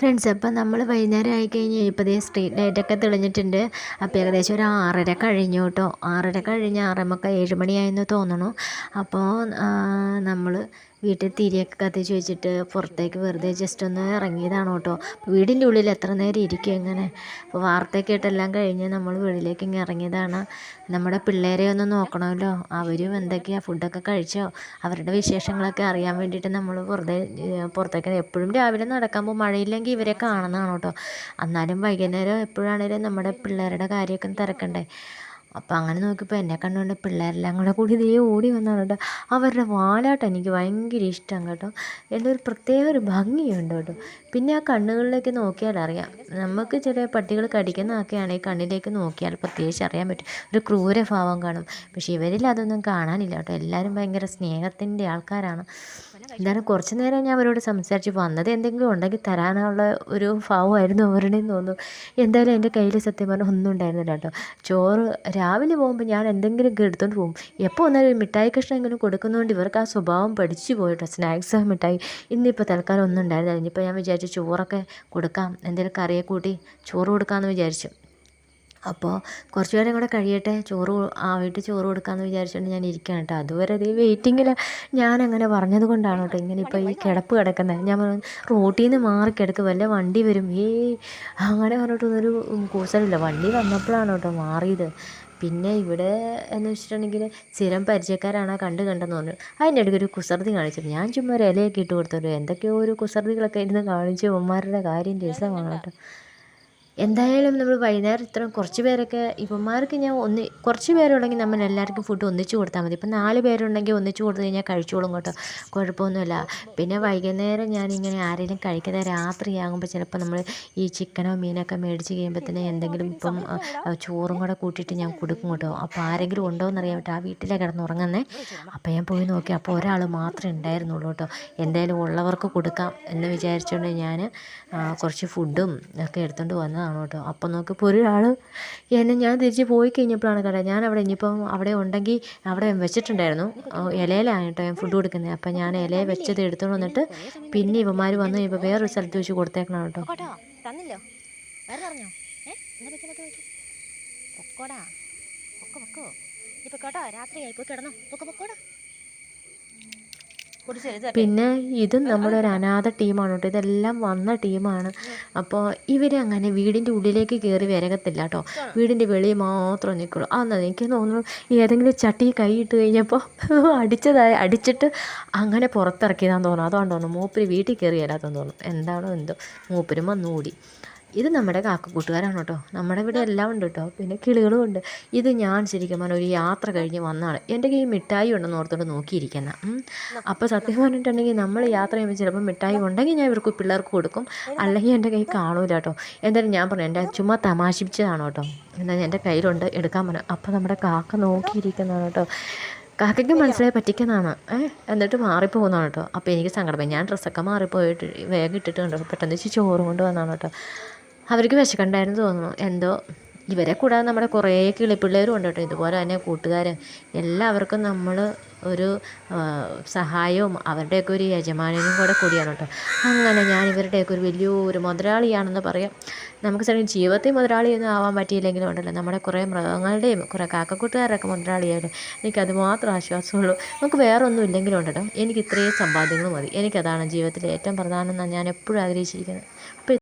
Friends അപ്പം നമ്മൾ വൈകുന്നേരം ആയി കഴിഞ്ഞ് ഇപ്പോൾ ദേ സ്ട്രീറ്റ് ലൈറ്റൊക്കെ തെളിഞ്ഞിട്ടുണ്ട്. അപ്പോൾ ഏകദേശം ഒരു ആറര കഴിഞ്ഞു കേട്ടോ. ആറര കഴിഞ്ഞ് ആറേമുക്കാൽ ഏഴ് മണിയായെന്ന് തോന്നണു അപ്പോൾ നമ്മൾ വീട്ടിൽ തിരിയൊക്കെ കത്തിച്ച് വെച്ചിട്ട് പുറത്തേക്ക് വെറുതെ ജസ്റ്റ് ഒന്ന് ഇറങ്ങിയതാണ് കേട്ടോ. വീടിന്റെ ഉള്ളിൽ എത്ര നേരം ഇരിക്കും എങ്ങനെ? അപ്പോൾ വാർത്തയൊക്കെ ഇട്ടെല്ലാം കഴിഞ്ഞ് നമ്മൾ വീട്ടിലേക്ക് ഇങ്ങനെ ഇറങ്ങിയതാണ്. നമ്മുടെ പിള്ളേരെ ഒന്ന് നോക്കണമല്ലോ. അവരും എന്തൊക്കെയാണ് ഫുഡൊക്കെ കഴിച്ചോ? അവരുടെ വിശേഷങ്ങളൊക്കെ അറിയാൻ വേണ്ടിയിട്ട് നമ്മൾ വെറുതെ പുറത്തേക്ക് എപ്പോഴും രാവിലെ നടക്കാൻ പോകും. മഴയില്ലെങ്കിൽ ഇവരെ കാണുന്നതാണ് കേട്ടോ. എന്നാലും വൈകുന്നേരം എപ്പോഴാണേലും നമ്മുടെ പിള്ളേരുടെ കാര്യമൊക്കെ തിരക്കണ്ടേ? അപ്പോൾ അങ്ങനെ നോക്കിയപ്പോൾ എന്നെ കണ്ടുകൊണ്ട് പിള്ളേരെല്ലാം കൂടെ കൂടി ഇതേ ഓടി വന്നതാണ് കേട്ടോ. അവരുടെ വാലാട്ടം എനിക്ക് ഭയങ്കര ഇഷ്ടം കേട്ടോ. എന്റെ ഒരു പ്രത്യേക ഒരു ഭംഗിയുണ്ട് കേട്ടോ. പിന്നെ ആ കണ്ണുകളിലേക്ക് നോക്കിയാൽ അറിയാം. നമുക്ക് ചില പട്ടികൾ കടിക്കുന്നതൊക്കെ ആണെങ്കിൽ കണ്ണിലേക്ക് നോക്കിയാൽ പ്രത്യേകിച്ച് അറിയാൻ പറ്റും. ഒരു ക്രൂരഭാവം കാണും. പക്ഷേ ഇവരിൽ അതൊന്നും കാണാനില്ല കേട്ടോ. എല്ലാവരും ഭയങ്കര സ്നേഹത്തിന്റെ ആൾക്കാരാണ്. എന്താണ് കുറച്ച് നേരം ഞാൻ അവരോട് സംസാരിച്ച്. വന്നത് എന്തെങ്കിലും ഉണ്ടെങ്കിൽ തരാനുള്ള ഒരു ഭാവമായിരുന്നു അവരുടെ തോന്നുന്നു. എന്തായാലും എന്റെ കയ്യിൽ സത്യം പറഞ്ഞാൽ ഒന്നും ഉണ്ടായിരുന്നില്ല കേട്ടോ. ചോറ് രാവിലെ പോകുമ്പോൾ ഞാൻ എന്തെങ്കിലും എടുത്തുകൊണ്ട് പോകും. എപ്പോൾ വന്നാലും ഒരു മിഠായി കഷ്ണമെങ്കിലും കൊടുക്കുന്നതുകൊണ്ട് ഇവർക്ക് ആ സ്വഭാവം പഠിച്ചു പോയിട്ടോ സ്നാക്സ് മിഠായി. ഇന്നിപ്പോൾ തൽക്കാലം ഒന്നും ഉണ്ടായിരുന്നില്ല. ഇനിയിപ്പോൾ ഞാൻ വിചാരിച്ചു ചോറൊക്കെ കൊടുക്കാം. എന്തെങ്കിലും കറിയെ കൂട്ടി ചോറ് കൊടുക്കാമെന്ന് വിചാരിച്ചു. അപ്പോൾ കുറച്ച് നേരം കൂടെ കഴിയട്ടെ. ചോറ് ആയിട്ട് ചോറ് കൊടുക്കാമെന്ന് വിചാരിച്ചുകൊണ്ട് ഞാൻ ഇരിക്കുകയാണ് കേട്ടോ അതുവരെ ഈ വെയിറ്റിങ്ങിൽ ഞാൻ അങ്ങനെ പറഞ്ഞത് കൊണ്ടാണ് കേട്ടോ ഇങ്ങനെ ഇപ്പോൾ ഈ കിടപ്പ് കിടക്കുന്നത് ഞാൻ പറഞ്ഞു റോട്ടിൽ നിന്ന് മാറി കിടക്ക് വല്ല വണ്ടി വരും. ഏയ്. അങ്ങനെ പറഞ്ഞിട്ടൊന്നൊരു കൂസലില്ല. വണ്ടി വന്നപ്പോഴാണ് കേട്ടോ മാറിയത്. പിന്നെ ഇവിടെ എന്ന് വെച്ചിട്ടുണ്ടെങ്കിൽ സ്ഥിരം പരിചയക്കാരാണ് കണ്ട് കണ്ടെന്ന് പറഞ്ഞു. അതിന്റെ ഇടയ്ക്ക് ഒരു കുസൃതി കാണിച്ചത് ഞാൻ ചുമ്മാ ഒരു ഇലയൊക്കെ ഇട്ട് കൊടുത്തോളൂ എന്തൊക്കെയോ ഒരു കുസൃതികളൊക്കെ ഇരുന്ന് കാണിച്ചു. ഉമ്മാരുടെ കാര്യം രസമാണ് കേട്ടോ. എന്തായാലും നമ്മൾ വൈകുന്നേരം ഇത്ര കുറച്ച് പേരൊക്കെ ഇവന്മാർക്ക് ഞാൻ ഒന്ന് കുറച്ച് പേരുണ്ടെങ്കിൽ നമ്മൾ എല്ലാവർക്കും ഫുഡ് ഒന്നിച്ച് കൊടുത്താൽ മതി. ഇപ്പം നാല് പേരുണ്ടെങ്കിൽ ഒന്നിച്ച് കൊടുത്തു കഴിഞ്ഞാൽ കഴിച്ചോളും കേട്ടോ. കുഴപ്പമൊന്നുമില്ല. പിന്നെ വൈകുന്നേരം ഞാനിങ്ങനെ ആരെങ്കിലും കഴിക്കാതെ രാത്രിയാകുമ്പോൾ ചിലപ്പോൾ നമ്മൾ ഈ ചിക്കനോ മീനൊക്കെ മേടിച്ച് കഴിയുമ്പോഴത്തേന് എന്തെങ്കിലും ഇപ്പം ചോറും കൂടെ കൂട്ടിയിട്ട് ഞാൻ കൊടുക്കും കേട്ടോ. അപ്പോൾ ആരെങ്കിലും ഉണ്ടോ എന്നറിയാൻ പറ്റും ആ വീട്ടിലെ കിടന്നുറങ്ങുന്നേ. അപ്പോൾ ഞാൻ പോയി നോക്കി. അപ്പോൾ ഒരാൾ മാത്രമേ ഉണ്ടായിരുന്നുള്ളൂ കേട്ടോ. എന്തായാലും ഉള്ളവർക്ക് കൊടുക്കാം എന്ന് വിചാരിച്ചുകൊണ്ട് ഞാൻ കുറച്ച് ഫുഡും ഒക്കെ എടുത്തുകൊണ്ട് വന്നതാണ് കേട്ടോ. അപ്പം നോക്കിയപ്പോൾ ഒരാൾ എന്നെ ഞാൻ തിരിച്ച് പോയി കഴിഞ്ഞപ്പോഴാണ് കേട്ടോ ഞാൻ അവിടെ ഇനിയിപ്പം അവിടെ ഉണ്ടെങ്കിൽ അവിടെ വെച്ചിട്ടുണ്ടായിരുന്നു. ഇലയിലാണ് കേട്ടോ ഞാൻ ഫുഡ് കൊടുക്കുന്നത്. അപ്പം ഞാൻ ഇലയെ വെച്ചത് എടുത്തോണ്ട് വന്നിട്ട് പിന്നെ ഇവന്മാർ വന്നു ഇപ്പോൾ വേറൊരു സ്ഥലത്ത് വെച്ച് കൊടുത്തേക്കണം കേട്ടോ. തന്നില്ലോ. വേറെ പറഞ്ഞോ? പൊക്കോടാ. പൊക്കോ പോയി കിടന്നോ. പൊക്കോ പൊക്കോടാ. പിന്നെ ഇതും നമ്മുടെ ഒരു അനാഥ ടീമാണ് കേട്ടോ. ഇതെല്ലാം വന്ന ടീമാണ്. അപ്പോൾ ഇവരങ്ങനെ വീടിന്റെ ഉള്ളിലേക്ക് കയറി വരകത്തില്ല കേട്ടോ. വീടിന്റെ വെളിയിൽ മാത്രം നിൽക്കുള്ളൂ അന്ന് എനിക്ക് തോന്നുന്നു ഏതെങ്കിലും ചട്ടി കൈയിട്ട് കഴിഞ്ഞപ്പോൾ അടിച്ചതായി അടിച്ചിട്ട് അങ്ങനെ പുറത്തിറക്കിയതാന്ന് തോന്നുന്നു. അതുകൊണ്ടാണ് തോന്നുന്നു മൂപ്പര് വീട്ടിൽ കയറി വരാത്തതെന്ന് തോന്നുന്നു. എന്താണോ എന്തോ. മൂപ്പരും വന്നുകൂടി ഇത് നമ്മുടെ കാക്കക്കൂട്ടുകാരാണ് കേട്ടോ നമ്മുടെ ഇവിടെ എല്ലാം ഉണ്ട് കേട്ടോ പിന്നെ കിളികളും ഉണ്ട്. ഇത് ഞാൻ ശരിക്കും പറഞ്ഞാൽ ഒരു യാത്ര കഴിഞ്ഞ് വന്നതാണ്. എന്റെ കയ്യിൽ മിഠായി ഉണ്ടെന്ന് ഓർത്തോണ്ട് നോക്കിയിരിക്കുന്ന. അപ്പോൾ സത്യം പറഞ്ഞിട്ടുണ്ടെങ്കിൽ നമ്മൾ യാത്ര ചെയ്യുമ്പോൾ ചിലപ്പോൾ മിഠായി ഉണ്ടെങ്കിൽ ഞാൻ ഇവർക്ക് പിള്ളേർക്ക് കൊടുക്കും. അല്ലെങ്കിൽ എന്റെ കയ്യിൽ കാണൂല കേട്ടോ എന്തായാലും ഞാൻ പറഞ്ഞു എന്റെ ചുമ്മാ തമാശിപ്പിച്ചതാണ് കേട്ടോ എന്നാൽ എന്റെ കയ്യിലുണ്ട്. എടുക്കാൻ പറഞ്ഞു. അപ്പോൾ നമ്മുടെ കാക്ക നോക്കിയിരിക്കുന്നതാണ് കേട്ടോ കാക്കയ്ക്ക് മനസ്സിലായി പറ്റിക്കുന്നതാണ്. ഏഹ് എന്നിട്ട് മാറിപ്പോകുന്നതാണ് കേട്ടോ അപ്പോൾ എനിക്ക് സങ്കടമായി. ഞാൻ ഡ്രസ്സൊക്കെ മാറിപ്പോയിട്ട് വേഗം ഇട്ടിട്ട് കണ്ടോ. പെട്ടെന്ന് ചോറും കൊണ്ട് വന്നതാണ് കേട്ടോ അവർക്ക് വിശക്കണ്ടായിരുന്നു തോന്നുന്നു. എന്തോ ഇവരെ കൂടാതെ നമ്മുടെ കുറേ കിളിപ്പിള്ളേരും ഉണ്ട് കേട്ടോ. ഇതുപോലെ തന്നെ കൂട്ടുകാർ എല്ലാവർക്കും നമ്മൾ ഒരു സഹായവും അവരുടെയൊക്കെ ഒരു യജമാനനും കൂടെ കൂടിയാണ് കേട്ടോ. അങ്ങനെ ഞാൻ ഇവരുടെയൊക്കെ ഒരു വലിയൊരു മുതലാളിയാണെന്ന് പറയാം. നമുക്ക് ചില ജീവിതത്തിൽ മുതലാളിയൊന്നും ആവാൻ പറ്റിയില്ലെങ്കിലും ഉണ്ടല്ലോ. നമ്മുടെ കുറേ മൃഗങ്ങളുടെയും കുറേ കാക്കക്കൂട്ടുകാരൊക്കെ മുതലാളിയായിട്ട് എനിക്കത് മാത്രം ആശ്വാസമുള്ളൂ. നമുക്ക് വേറെ ഒന്നും ഇല്ലെങ്കിലും ഉണ്ടല്ലോ. എനിക്ക് ഇത്രയും സമ്പാദ്യങ്ങൾ മതി. എനിക്കതാണ് ജീവിതത്തിലെ ഏറ്റവും പ്രധാനം എന്നാണ് ഞാൻ എപ്പോഴും ആഗ്രഹിച്ചിരിക്കുന്നത്. അപ്പോൾ